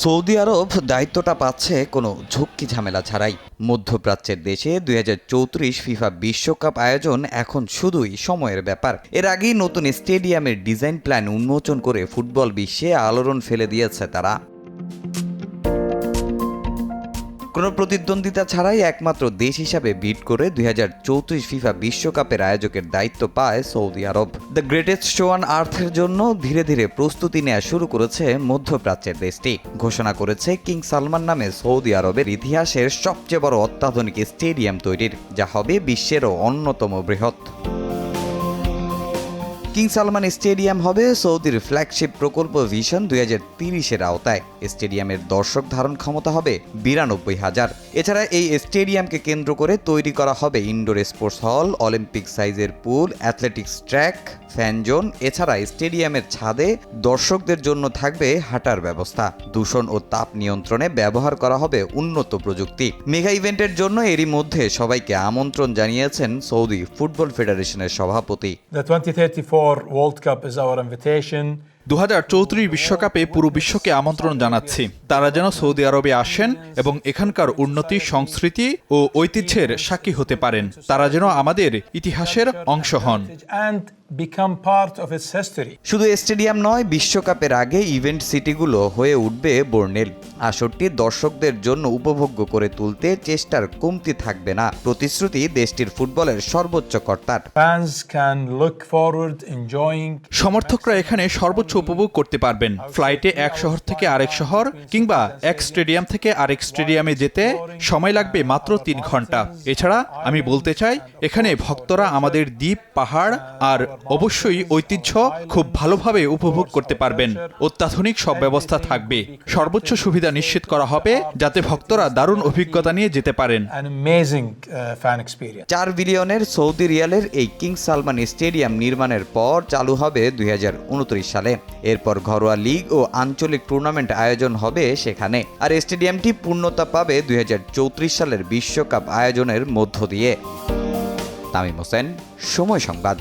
Saudi আরব দায়িত্বটা পাচ্ছে কোনো ঝক্কি ঝামেলা ছাড়াই। মধ্যপ্রাচ্যের দেশে দুই চৌত্রিশ ফিফা বিশ্বকাপ আয়োজন এখন শুধুই সময়ের ব্যাপার। এর আগেই নতুন স্টেডিয়ামের ডিজাইন প্ল্যান উন্মোচন করে ফুটবল বিশ্বে আলোড়ন ফেলে দিয়েছে তারা। কোনো প্রতিদ্বন্দ্বিতা ছাড়াই একমাত্র দেশ হিসাবে বিট করে দুই হাজার চৌত্রিশ ফিফা বিশ্বকাপের আয়োজকের দায়িত্ব পায় সৌদি আরব। দ্য গ্রেটেস্ট শো অন আর্থের জন্য ধীরে ধীরে প্রস্তুতি নেওয়া শুরু করেছে মধ্যপ্রাচ্যের দেশটি। ঘোষণা করেছে কিং সালমান নামে সৌদি আরবের ইতিহাসের সবচেয়ে বড় অত্যাধুনিক স্টেডিয়াম তৈরির, যা হবে বিশ্বেরও অন্যতম বৃহৎ। কিং সালমান স্টেডিয়াম হবে সৌদির ফ্ল্যাগশিপ প্রকল্প ভিশন দুই হাজার তিরিশের আওতায়। স্টেডিয়ামের দর্শক ধারণ ক্ষমতা হবে বিরানব্বই হাজার। এছাড়া এই স্টেডিয়ামকে কেন্দ্র করে তৈরি করা হবে ইনডোর স্পোর্টস হল, অলিম্পিক সাইজের pool, athletics track, fan zone. এছাড়া স্টেডিয়ামের ছাদে দর্শকদের জন্য থাকবে হাঁটার ব্যবস্থা। দূষণ ও তাপ নিয়ন্ত্রণে ব্যবহার করা হবে উন্নত প্রযুক্তি। মেগা ইভেন্টের জন্য এরই মধ্যে সবাইকে আমন্ত্রণ জানিয়েছেন সৌদি ফুটবল ফেডারেশনের সভাপতি। 2034 World Cup is our invitation. দু বিশ্বকাপে পুরো বিশ্বকে আমন্ত্রণ জানাচ্ছি। তারা যেন সৌদি আরবে আসেন এবং এখানকার উন্নতি সংস্কৃতি ও ঐতিহ্যের সাক্ষী হতে পারেন। তারা যেন আমাদের ইতিহাসের অংশ হন। Become part of its history. শুধু স্টেডিয়াম নয় বিশ্বকাপের আগে ইভেন্ট সিটিগুলো হয়ে উঠবে বর্ণেল। আসরটি দর্শকদের জন্য উপভোগ্য করে তুলতে চেষ্টার কমতি থাকবে না। প্রতিশ্রুতি দেশটির ফুটবলের সর্বোচ্চ কর্তার। Fans can look forward enjoying সমর্থকরা এখানে সর্বোচ্চ উপভোগ করতে পারবেন। ফ্লাইটে এক শহর থেকে আরেক শহর কিংবা এক স্টেডিয়াম থেকে আরেক স্টেডিয়ামে যেতে সময় লাগবে মাত্র তিন ঘণ্টা। এছাড়া আমি বলতে চাই এখানে ভক্তরা আমাদের দ্বীপ পাহাড় আর অবশ্যই ঐতিহ্য খুব ভালোভাবে উপভোগ করতে পারবেন। অত্যাধুনিক সব ব্যবস্থা থাকবে। সর্বোচ্চ সুবিধা নিশ্চিত করা হবে যাতে ভক্তরা দারুণ অভিজ্ঞতা নিয়ে যেতে পারেন। Uh. চার বিলিয়নের সৌদি রিয়ালের এই কিং সালমান স্টেডিয়াম নির্মাণের পর চালু হবে দুই হাজার উনত্রিশ সালে। এরপর ঘরোয়া লিগ ও আঞ্চলিক টুর্নামেন্ট আয়োজন হবে সেখানে। আর স্টেডিয়ামটি পূর্ণতা পাবে দুই হাজার চৌত্রিশ সালের বিশ্বকাপ আয়োজনের মধ্য দিয়ে। তামিম হোসেন সময় সংবাদ।